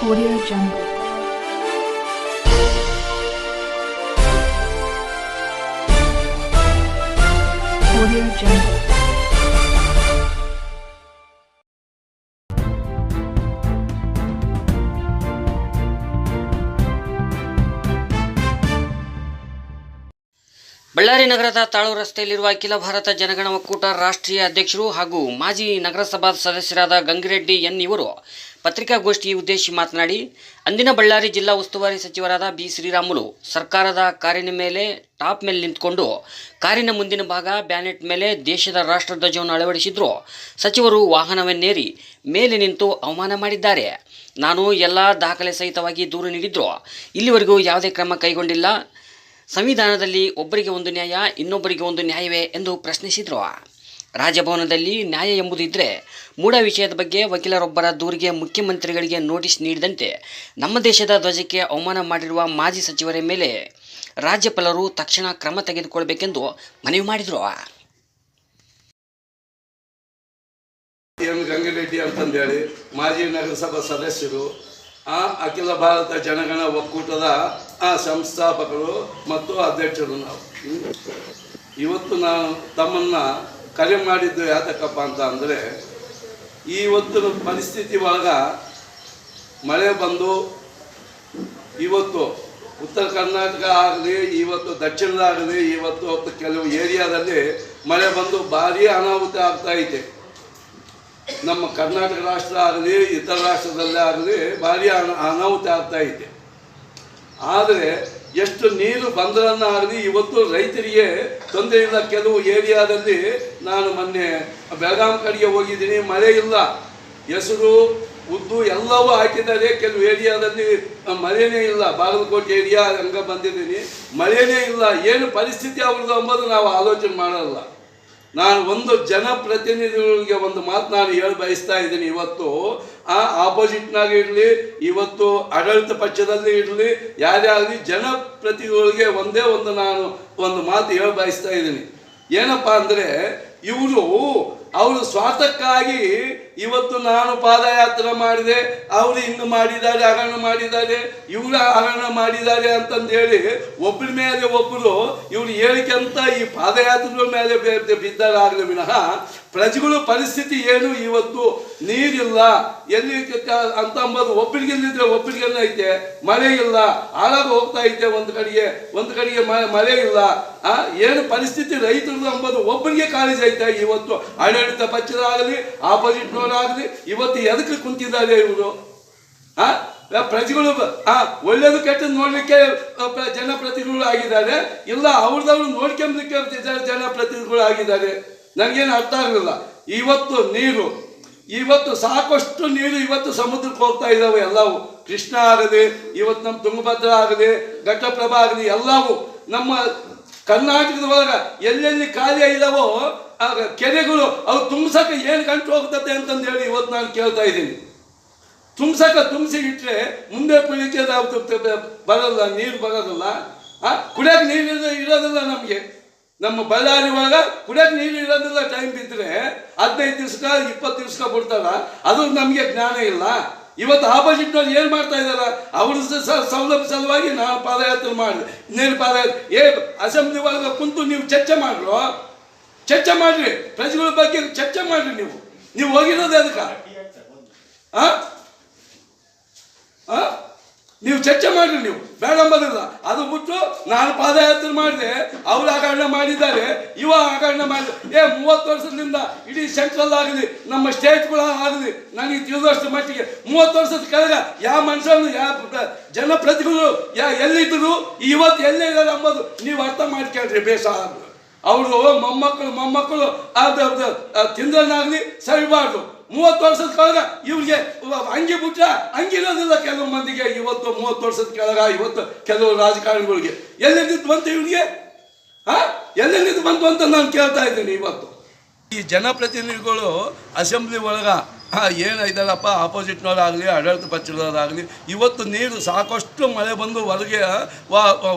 Audio Jungle. Ballari ನಗರದ ತಾಳು ರಸ್ತೆಯಲ್ಲಿರುವ ಅಖಿಲ ಭಾರತ ಜನಗಣ ಒಕ್ಕೂಟ ರಾಷ್ಟ್ರೀಯ ಅಧ್ಯಕ್ಷರು ಹಾಗೂ ಮಾಜಿ ನಗರಸಭಾ ಸದಸ್ಯರಾದ ಗಂಗಿರೆಡ್ಡಿ ಎನ್ ಇವರು ಪತ್ರಿಕಾಗೋಷ್ಠಿ ಉದ್ದೇಶಿ ಮಾತನಾಡಿ, ಅಂದಿನ ಬಳ್ಳಾರಿ ಜಿಲ್ಲಾ ಉಸ್ತುವಾರಿ ಸಚಿವರಾದ ಬಿ. ಶ್ರೀರಾಮುಲು ಸರ್ಕಾರದ ಕಾರಿನ ಮೇಲೆ ಟಾಪ್ ಮೇಲೆ ನಿಂತ್ಕೊಂಡು ಕಾರಿನ ಮುಂದಿನ ಭಾಗ, ಬ್ಯಾನೆಟ್ ಮೇಲೆ ದೇಶದ ರಾಷ್ಟ್ರಧ್ವಜವನ್ನು ಅಳವಡಿಸಿದ್ರು. ಸಚಿವರು ವಾಹನವನ್ನೇರಿ ಮೇಲೆ ನಿಂತು ಅವಮಾನ ಮಾಡಿದ್ದಾರೆ. ನಾನು ಎಲ್ಲ ದಾಖಲೆ ಸಹಿತವಾಗಿ ದೂರು ನೀಡಿದ್ರು. ಇಲ್ಲಿವರೆಗೂ ಯಾವುದೇ ಕ್ರಮ ಕೈಗೊಂಡಿಲ್ಲ. ಸಂವಿಧಾನದಲ್ಲಿ ಒಬ್ಬರಿಗೆ ಒಂದು ನ್ಯಾಯ, ಇನ್ನೊಬ್ಬರಿಗೆ ಒಂದು ನ್ಯಾಯವೇ ಎಂದು ಪ್ರಶ್ನಿಸಿದರು. ರಾಜಭವನದಲ್ಲಿ ನ್ಯಾಯ ಎಂಬುದು ಇದ್ದರೆ ಮೂಢ ವಿಷಯದ ಬಗ್ಗೆ ವಕೀಲರೊಬ್ಬರ ದೂರಿಗೆ ಮುಖ್ಯಮಂತ್ರಿಗಳಿಗೆ ನೋಟಿಸ್ ನೀಡಿದಂತೆ ನಮ್ಮ ದೇಶದ ಧ್ವಜಕ್ಕೆ ಅವಮಾನ ಮಾಡಿರುವ ಮಾಜಿ ಸಚಿವರ ಮೇಲೆ ರಾಜ್ಯಪಾಲರು ತಕ್ಷಣ ಕ್ರಮ ತೆಗೆದುಕೊಳ್ಳಬೇಕೆಂದು ಮನವಿ ಮಾಡಿದರು. ಎನ್ ಗಂಗಿರೆಡ್ಡಿ ಅಂತಂದೇಳಿ ಮಾಜಿ ನಗರಸಭಾ ಸದಸ್ಯರು, ಆ ಅಖಿಲ ಭಾರತ ಜನಗಣ ಒಕ್ಕೂಟದ ಆ ಸಂಸ್ಥಾಪಕರು ಮತ್ತು ಅಧ್ಯಕ್ಷರು ನಾವು. ಇವತ್ತು ನಾನು ತಮ್ಮನ್ನ ಕರೆ ಮಾಡಿದ್ದು ಯಾತಕ್ಕಪ್ಪ ಅಂತ ಅಂದರೆ ಇವತ್ತಿನ ಪರಿಸ್ಥಿತಿ ಒಳಗ ಮಳೆ ಬಂದು, ಇವತ್ತು ಉತ್ತರ ಕರ್ನಾಟಕ ಆಗಲಿ, ಇವತ್ತು ದಕ್ಷಿಣದಾಗಲಿ ಇವತ್ತು ಕೆಲವು ಏರಿಯಾದಲ್ಲಿ ಮಳೆ ಬಂದು ಭಾರಿ ಅನಾಹುತ ಆಗ್ತಾ ಇದೆ. ನಮ್ಮ ಕರ್ನಾಟಕ ರಾಷ್ಟ್ರ ಆಗಲಿ, ಇತರ ರಾಷ್ಟ್ರದಲ್ಲೇ ಆಗಲಿ ಭಾರಿ ಅನ, ಅನಾಹುತ ಆಗ್ತಾ ಇದೆ. ಆದರೆ, ಎಷ್ಟು ನೀರು ಬಂದರನ್ನ ಆಗಲಿ, ಇವತ್ತು ರೈತರಿಗೆ ತೊಂದರೆ ಇಲ್ಲ ಕೆಲವು ಏರಿಯಾದಲ್ಲಿ ನಾನು ಮೊನ್ನೆ ಬೆಳಗಾಂ ಕಡೆಗೆ ಹೋಗಿದ್ದೀನಿ. ಮಳೆ ಇಲ್ಲ. ಹೆಸರು, ಉದ್ದು ಎಲ್ಲವೂ ಹಾಕಿದ್ದಾರೆ. ಕೆಲವು ಏರಿಯಾದಲ್ಲಿ ಮಳೆನೇ ಇಲ್ಲ. ಬಾಗಲಕೋಟೆ ಏರಿಯಾ ಹಂಗೆ ಬಂದಿದ್ದೀನಿ. ಮಳೆನೇ ಇಲ್ಲ. ಏನು ಪರಿಸ್ಥಿತಿ ಅವ್ರದ್ದು ಅಂಬೋದು ನಾವು ಆಲೋಚನೆ ಮಾಡಲ್ಲ. ನಾನು ಒಂದು ಜನಪ್ರತಿನಿಧಿಗಳಿಗೆ ಒಂದು ಮಾತು ನಾನು ಹೇಳಿ ಬಯಸ್ತಾ ಇದ್ದೀನಿ ಇವತ್ತು. ಆ ಆಪೋಸಿಟ್ನಾಗ ಇರಲಿ, ಇವತ್ತು ಆಡಳಿತ ಪಕ್ಷದಲ್ಲಿ ಇರಲಿ ಯಾರೇ ಆಗಲಿ ಜನಪ್ರತಿನಿಧಿಗಳಿಗೆ ಒಂದೇ ಒಂದು ನಾನು ಒಂದು ಮಾತು ಹೇಳಿ ಬಯಸ್ತಾ ಇದ್ದೀನಿ. ಏನಪ್ಪ ಅಂದರೆ, ಇವರು ಅವರು ಸ್ವಾರ್ಥಕ್ಕಾಗಿ ಇವತ್ತು ನಾನು ಪಾದಯಾತ್ರೆ ಮಾಡಿದೆ ಅವರು ಹಿಂಗೆ ಮಾಡಿದ್ದಾರೆ ಹಗರಣ ಮಾಡಿದ್ದಾರೆ ಇವರು ಹಗರಣ ಮಾಡಿದ್ದಾರೆ ಅಂತಂದೇಳಿ ಒಬ್ಬರ ಮೇಲೆ ಒಬ್ಬರು ಇವರು ಹೇಳಿಕೆಂತ ಈ ಪಾದಯಾತ್ರೆಗಳ ಮೇಲೆ ಬಿದ್ದಾರಾಗಲಿ ವಿನಃ ಪ್ರಜೆಗಳ ಪರಿಸ್ಥಿತಿ ಏನು? ಇವತ್ತು ನೀರಿಲ್ಲ. ಎಲ್ಲಿ ಅಂತ ಅಂಬೋದು. ಒಬ್ಬರಿಗೆ ಇಲ್ಲಿದ್ರೆ ಒಬ್ಬರಿಗೆಲ್ಲ ಐತೆ. ಮಳೆ ಇಲ್ಲ. ಹಾಳಾಗಿ ಹೋಗ್ತಾ ಐತೆ ಒಂದು ಕಡೆಗೆ. ಒಂದು ಕಡೆಗೆ ಮಳೆ ಇಲ್ಲ. ಏನು ಪರಿಸ್ಥಿತಿ ರೈತರದು ಅಂಬೋದು. ಒಬ್ಬರಿಗೆ ಕಾಳಜಿ ಐತೆ. ಇವತ್ತು ಆಡಳಿತ ಪಕ್ಷದಾಗಲಿ ಆಪೋಸಿಟ್ನವರಾಗಲಿ ಇವತ್ತು ಎದಕ್ಕೆ ಕುಂತಿದ್ದಾರೆ ಇವರು? ಆ? ಪ್ರಜೆಗಳು ಒಳ್ಳೇದು ಕೆಟ್ಟದ್ದು ನೋಡ್ಲಿಕ್ಕೆ ಜನಪ್ರತಿನಿಧಿಗಳು ಆಗಿದ್ದಾರೆ. ಇಲ್ಲ, ಅವ್ರದವ್ರು ನೋಡ್ಕೊಂಬಲಿಕ್ಕೆ ಜನಪ್ರತಿನಿಧಿಗಳು ಆಗಿದ್ದಾರೆ. ನನಗೇನು ಅರ್ಥ ಆಗಲಿಲ್ಲ. ಇವತ್ತು ನೀರು, ಇವತ್ತು ಸಾಕಷ್ಟು ನೀರು ಇವತ್ತು ಸಮುದ್ರಕ್ಕೆ ಹೋಗ್ತಾ ಇದ್ದಾವೆ ಎಲ್ಲವೂ. ಕೃಷ್ಣ ಆಗಲಿ, ಇವತ್ತು ನಮ್ಮ ತುಂಗಭದ್ರಾ ಆಗಲಿ, ಘಟ್ಟಪ್ರಭಾ ಆಗಲಿ ಎಲ್ಲವೂ. ನಮ್ಮ ಕರ್ನಾಟಕದ ಒಳಗ ಎಲ್ಲೆಲ್ಲಿ ಖಾಲಿ ಇದಾವೋ ಆ ಕೆರೆಗಳು, ಅವು ತುಂಬಿಸಕ್ಕೆ ಏನು ಗಂಟು ಹೋಗ್ತದೆ ಅಂತಂದು ಹೇಳಿ ಇವತ್ತು ನಾನು ಕೇಳ್ತಾ ಇದ್ದೀನಿ. ತುಂಬಿಸಕ ತುಂಬಿಸಿ ಇಟ್ಟರೆ ಮುಂದೆ ಪೀಳಿಗೆ ಬರೋಲ್ಲ, ನೀರು ಬರೋದಿಲ್ಲ ಆ ಕುಡಿಯೋಕೆ ನೀರು ಇರೋದಿಲ್ಲ ನಮಗೆ. ನಮ್ಮ ಬಳ್ಳಾರಿ ಒಳಗೆ ಕುಡಿಯೋಕೆ ನೀರು ಇರೋದಿಲ್ಲ ಟೈಮ್ ಬಿದ್ದರೆ ಹದಿನೈದು ದಿವ್ಸಕ ಇಪ್ಪತ್ತು ದಿವ್ಸಕ ಬಿಡ್ತಾರ. ಅದು ನಮಗೆ ಜ್ಞಾನ ಇಲ್ಲ. ಇವತ್ತು ಆಪೋಸಿಟ್ನವ್ರು ಏನು ಮಾಡ್ತಾ ಇದ್ದಾರೆ ಅವ್ರ ಸೌಲಭ್ಯ ಸಲುವಾಗಿ ನಾವು ಪಾದಯಾತ್ರೆ ಮಾಡಿದೆ ನೀರು ಪಾದಯಾತ್ರೆ ಏ ಅಸೆಂಬ್ಲಿ ಒಳಗೆ ಕುಂತು ನೀವು ಚರ್ಚೆ ಮಾಡ್ರು ಚರ್ಚೆ ಮಾಡ್ರಿ. ಪ್ರಜೆಗಳ ಬಗ್ಗೆ ಚರ್ಚೆ ಮಾಡ್ರಿ ನೀವು. ನೀವು ಹೋಗಿರೋದು ಅದಕ್ಕೆ? ನೀವು ಚರ್ಚೆ ಮಾಡ್ರಿ ನೀವು. ಬೇಡ ಬರಲ್ಲ ಅದು ಬಿಟ್ಟು ನಾನು ಪಾದಯಾತ್ರೆ ಮಾಡಿದೆ. ಅವ್ರು ಹಗರಣ ಮಾಡಿದ್ದಾರೆ. ಇವ ಹಗರಣ ಮಾಡಿದ ಏ, ಮೂವತ್ತು ವರ್ಷದಿಂದ ಇಡೀ ಸೆಂಟ್ರಲ್ ಆಗಲಿ ನಮ್ಮ ಸ್ಟೇಟ್ಗಳ ಆಗಲಿ ನನಗೆ ತಿಳಿದಷ್ಟು ಮಟ್ಟಿಗೆ ಮೂವತ್ತು ವರ್ಷದ ಕೆಳಗ ಯಾವ ಮನುಷ್ಯನು ಯಾವ ಜನಪ್ರತಿಗಳು ಯಾ ಎಲ್ಲಿದ್ದರು ಇವತ್ತು ಎಲ್ಲೇ ಇದ್ದಾರೆ ಅಂಬೋದು ನೀವು ಅರ್ಥ ಮಾಡ್ಕೊಳ್ರಿ ಬೇಸ ಅವರು ಮೊಮ್ಮಕ್ಕಳು ಮೊಮ್ಮಕ್ಕಳು ಅದು ಅದು ತಿಂದನಾಗಲಿ ಸರಿಬಾರ್ದು ಮೂವತ್ತು ವರ್ಷದ ಕೆಳಗ ಇವ್ರಿಗೆ ಅಂಗಿ ಬಿಟ್ಟ ಅಂಗಿರೋದಿಲ್ಲ ಕೆಲವು ಮಂದಿಗೆ ಇವತ್ತು ಮೂವತ್ತು ವರ್ಷದ ಕೆಳಗ, ಇವತ್ತು ಕೆಲವು ರಾಜಕಾರಣಿಗಳಿಗೆ. ಎಲ್ಲಿದ್ದು ಬಂತು ಇವ್ರಿಗೆ? ಹಾ ಎಲ್ಲಿದ್ದು ಬಂತು ಅಂತ ನಾನು ಕೇಳ್ತಾ ಇದ್ದೀನಿ ಇವತ್ತು. ಈ ಜನಪ್ರತಿನಿಧಿಗಳು ಅಸೆಂಬ್ಲಿ ಒಳಗ ಏನಾಯ್ತಲ್ಲಪ್ಪ ಆಪೋಸಿಟ್ನವರಾಗಲಿ ಆಡಳಿತ ಪಕ್ಷದವರಾಗಲಿ, ಇವತ್ತು ನೀರು ಸಾಕಷ್ಟು ಮಳೆ ಬಂದು ಹೊರಗೆ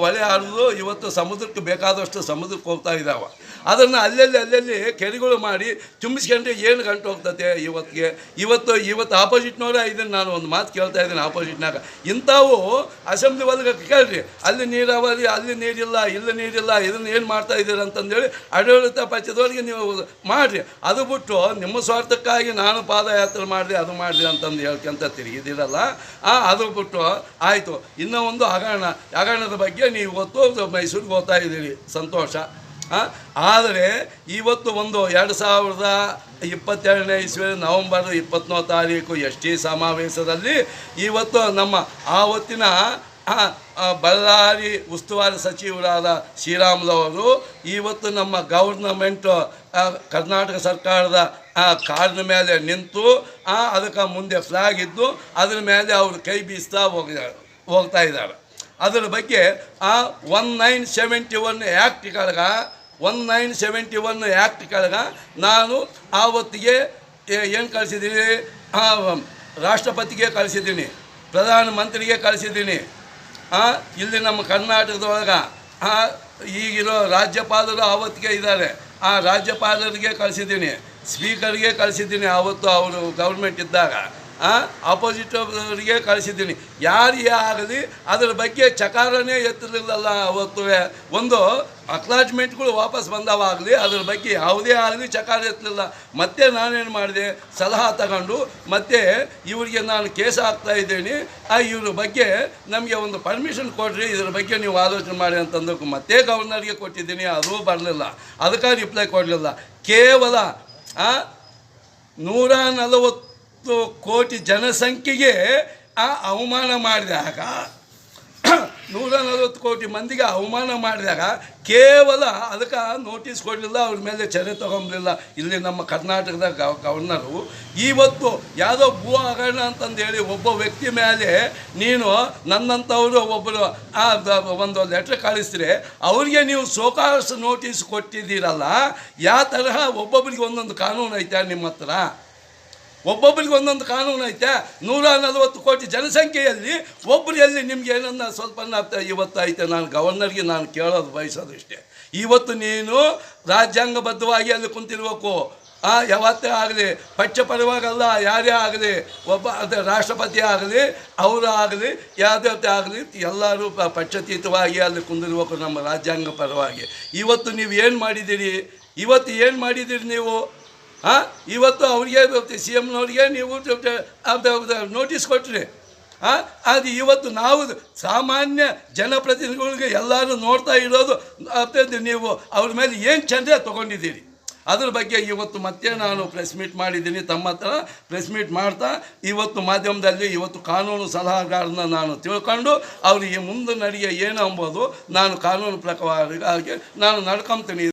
ಹೊಳೆ ಹರಿದು ಇವತ್ತು ಸಮುದ್ರಕ್ಕೆ ಬೇಕಾದಷ್ಟು ಸಮುದ್ರಕ್ಕೆ ಹೋಗ್ತಾ ಇದ್ದಾವೆ ಅದನ್ನು ಅಲ್ಲಲ್ಲಿ ಅಲ್ಲಲ್ಲಿ ಕೆರೆಗಳು ಮಾಡಿ ತುಂಬಿಸ್ಕೊಂಡ್ರೆ ಏನು ಗಂಟು ಹೋಗ್ತತೆ ಇವತ್ತಿಗೆ? ಇವತ್ತು ಇವತ್ತು ಆಪೋಸಿಟ್ನವರೇ ಇದನ್ನು ನಾನು ಒಂದು ಮಾತು ಕೇಳ್ತಾ ಇದ್ದೀನಿ ಆಪೋಸಿಟ್ನಾಗ ಇಂಥವು ಅಸೆಂಬ್ಲಿ ಒಳಗೆ ಕೇಳ್ರಿ. ಅಲ್ಲಿ ನೀರಾವರಿ, ಅಲ್ಲಿ ನೀರಿಲ್ಲ, ಇಲ್ಲಿ ನೀರಿಲ್ಲ, ಇದನ್ನು ಏನು ಮಾಡ್ತಾ ಇದ್ದೀರಿ ಅಂತಂದೇಳಿ ಆಡಳಿತ ಪಕ್ಷದವರಿಗೆ ನೀವು ಮಾಡಿರಿ. ಅದು ಬಿಟ್ಟು ನಿಮ್ಮ ಸ್ವಾರ್ಥಕ್ಕಾಗಿ ನಾನು ಪಾದಯಾತ್ರೆ ಮಾಡಿದೆ, ಅದು ಮಾಡಿದೆ ಅಂತಂದು ಹೇಳ್ಕೊಂತ ತಿರುಗಿದಿರಲ್ಲ ಆ, ಅದು ಬಿಟ್ಟು ಆಯಿತು. ಇನ್ನೂ ಒಂದು ಹಗರಣ. ಹಗರಣದ ಬಗ್ಗೆ ನೀವು ಇವತ್ತು ಮೈಸೂರಿಗೆ ಹೋಗ್ತಾ ಇದ್ದೀರಿ. ಸಂತೋಷ. ಆದರೆ ಇವತ್ತು ಒಂದು ಎರಡು ಸಾವಿರದ ಇಪ್ಪತ್ತೆರಡನೇ ಇಸ್ವಿ ನವಂಬರ್ ಇಪ್ಪತ್ತನೇ ತಾರೀಕು ಎಸ್ ಟಿ ಸಮಾವೇಶದಲ್ಲಿ ಇವತ್ತು ನಮ್ಮ ಆವತ್ತಿನ ಬಳ್ಳಾರಿ ಉಸ್ತುವಾರಿ ಸಚಿವರಾದ ಶ್ರೀರಾಮುಲವರು ಇವತ್ತು ನಮ್ಮ ಗೌರ್ನಮೆಂಟ್ ಕರ್ನಾಟಕ ಸರ್ಕಾರದ ಆ, ಕಾರಿನ ಮೇಲೆ ನಿಂತು ಆ, ಅದಕ್ಕೆ ಮುಂದೆ ಫ್ಲಾಗ್ ಇದ್ದು ಅದ್ರ ಮೇಲೆ ಅವರು ಕೈ ಬೀಸ್ತಾ ಹೋಗಿದ್ದಾರೆ ಹೋಗ್ತಾ ಇದ್ದಾರೆ. ಅದರ ಬಗ್ಗೆ ಆ one nine seventy one act ಕೆಳಗ one nine seventy one act ಕೆಳಗ ನಾನು ಆವತ್ತಿಗೆ ಏನು ಕಳಿಸಿದ್ದೀನಿ? ರಾಷ್ಟ್ರಪತಿಗೆ ಕಳಿಸಿದ್ದೀನಿ ಪ್ರಧಾನಮಂತ್ರಿಗೆ ಕಳಿಸಿದ್ದೀನಿ. ಇಲ್ಲಿ ನಮ್ಮ ಕರ್ನಾಟಕದೊಳಗೆ ಈಗಿರೋ ರಾಜ್ಯಪಾಲರು ಆವತ್ತಿಗೆ ಇದ್ದಾರೆ. ಆ ರಾಜ್ಯಪಾಲರಿಗೆ ಕಳಿಸಿದ್ದೀನಿ. ಸ್ಪೀಕರ್ಗೆ ಕಳಿಸಿದ್ದೀನಿ ಆವತ್ತು ಅವರು ಗೌರ್ಮೆಂಟ್ ಇದ್ದಾಗ ಆಪೋಸಿಟ್ ಅವರಿಗೆ ಕಳಿಸಿದ್ದೀನಿ. ಯಾರಿಗೆ ಆಗಲಿ, ಅದರ ಬಗ್ಗೆ ಚಕಾರನೇ ಎತ್ತಿರಲಿಲ್ಲ ಅವತ್ತು. ಒಂದು ಅಕ್ಲಾಜ್ಮೆಂಟ್ಗಳು ವಾಪಸ್ ಬಂದವಾಗಲಿ, ಅದರ ಬಗ್ಗೆ ಯಾವುದೇ ಆಗಲಿ ಚಕಾರ ಎತ್ತಲಿಲ್ಲ. ಮತ್ತೆ ನಾನೇನು ಮಾಡಿದೆ? ಸಲಹಾ ತಗೊಂಡು, ಮತ್ತೆ ಇವರಿಗೆ ನಾನು ಕೇಸ್ ಹಾಕ್ತಾ ಇದ್ದೀನಿ. ಆ, ಇವ್ರ ಬಗ್ಗೆ ನಮಗೆ ಒಂದು ಪರ್ಮಿಷನ್ ಕೊಡ್ರಿ, ಇದ್ರ ಬಗ್ಗೆ ನೀವು ಆಲೋಚನೆ ಮಾಡಿ ಅಂತಂದಕ್ಕೆ ಮತ್ತೆ ಗವರ್ನರ್ಗೆ ಕೊಟ್ಟಿದ್ದೀನಿ. ಅದೂ ಬರಲಿಲ್ಲ. ಅದಕ್ಕೆ ರಿಪ್ಲೈ ಕೊಡಲಿಲ್ಲ. ಕೇವಲ ಆ, ನೂರ ನಲವತ್ತು ಕೋಟಿ ಜನಸಂಖ್ಯೆಗೆ ಆ ಅವಮಾನ ಮಾಡಿದಾಗ ನೂರ ನಲವತ್ತು ಕೋಟಿ ಮಂದಿಗೆ ಅವಮಾನ ಮಾಡಿದಾಗ ಕೇವಲ ಅದಕ್ಕೆ ನೋಟಿಸ್ ಕೊಡಲಿಲ್ಲ, ಅವ್ರ ಮೇಲೆ ಚರ್ಯೆ ತಗೊಂಬಲಿಲ್ಲ ಇಲ್ಲಿ ನಮ್ಮ ಕರ್ನಾಟಕದ ಗವ, ಗವರ್ನರು, ಇವತ್ತು ಯಾವುದೋ ಭೂ ಹಗರಣ ಅಂತಂದೇಳಿ ಒಬ್ಬ ವ್ಯಕ್ತಿ ಮೇಲೆ ನೀನು ನನ್ನಂಥವರು ಒಬ್ಬರು, ಆ ಒಂದು ಲೆಟ್ರ್ ಕಳಿಸಿದ್ರೆ ಅವ್ರಿಗೆ ನೀವು ಸೋಕಾಸ್ ನೋಟಿಸ್ ಕೊಟ್ಟಿದ್ದೀರಲ್ಲ ಯಾವ ತರಹ ಒಬ್ಬೊಬ್ಬರಿಗೆ ಒಂದೊಂದು ಕಾನೂನು ಐತೆ ನಿಮ್ಮ ಹತ್ರ? ಒಬ್ಬೊಬ್ಬರಿಗೆ ಒಂದೊಂದು ಕಾನೂನು ಐತೆ. ನೂರ ನಲವತ್ತು ಕೋಟಿ ಜನಸಂಖ್ಯೆಯಲ್ಲಿ ಒಬ್ಬರು ಎಲ್ಲಿ ನಿಮ್ಗೆ ಏನನ್ನ ಸ್ವಲ್ಪ ಇವತ್ತು ಐತೆ ನಾನು ಗವರ್ನರ್ಗೆ ನಾನು ಕೇಳೋದು ಬಯಸೋದು ಇಷ್ಟೇ ಇವತ್ತು ನೀನು ರಾಜ್ಯಾಂಗಬದ್ಧವಾಗಿ ಅಲ್ಲಿ ಕುಂತಿರ್ಬೇಕು. ಆ, ಯಾವತ್ತೇ ಆಗಲಿ ಪಕ್ಷ ಪರವಾಗಲ್ಲ ಯಾರೇ ಆಗಲಿ, ಒಬ್ಬ ಅದೇ ರಾಷ್ಟ್ರಪತಿ ಆಗಲಿ, ಅವರು ಆಗಲಿ ಯಾವುದೇ ಆಗಲಿ, ಎಲ್ಲರೂ ಪಕ್ಷಾತೀತವಾಗಿ ಅಲ್ಲಿ ಕುಂದಿರ್ಬೇಕು ನಮ್ಮ ರಾಜ್ಯಾಂಗ ಪರವಾಗಿ. ಇವತ್ತು ನೀವು ಏನು ಮಾಡಿದ್ದೀರಿ? ಇವತ್ತು ಏನು ಮಾಡಿದ್ದೀರಿ ನೀವು? ಹಾಂ? ಇವತ್ತು ಅವ್ರಿಗೆ ಸಿ ಎಮ್ನವ್ರಿಗೆ ನೀವು ನೋಟಿಸ್ ಕೊಟ್ಟರೆ ಹಾಂ? ಅದು ಇವತ್ತು ನಾವು ಸಾಮಾನ್ಯ ಜನಪ್ರತಿನಿಧಿಗಳಿಗೆ ಎಲ್ಲರೂ ನೋಡ್ತಾ ಇರೋದು ಅಂತಂದು ನೀವು ಅವ್ರ ಮೇಲೆ ಏನು ಚಂದ್ರ ತೊಗೊಂಡಿದ್ದೀರಿ. ಅದ್ರ ಬಗ್ಗೆ ಇವತ್ತು ಮತ್ತೆ ನಾನು ಪ್ರೆಸ್ ಮೀಟ್ ಮಾಡಿದ್ದೀನಿ, ತಮ್ಮ ಹತ್ರ ಪ್ರೆಸ್ ಮೀಟ್ ಮಾಡ್ತಾ, ಇವತ್ತು ಮಾಧ್ಯಮದಲ್ಲಿ ಇವತ್ತು ಕಾನೂನು ಸಲಹಾಗಾರನ ನಾನು ತಿಳ್ಕೊಂಡು, ಅವರಿಗೆ ಮುಂದೆ ನಡೆಯ ಏನು ಅಂಬೋದು ನಾನು ಕಾನೂನು ಪ್ರಕಾರ ನಾನು ನಡ್ಕೊಂತೀನಿ.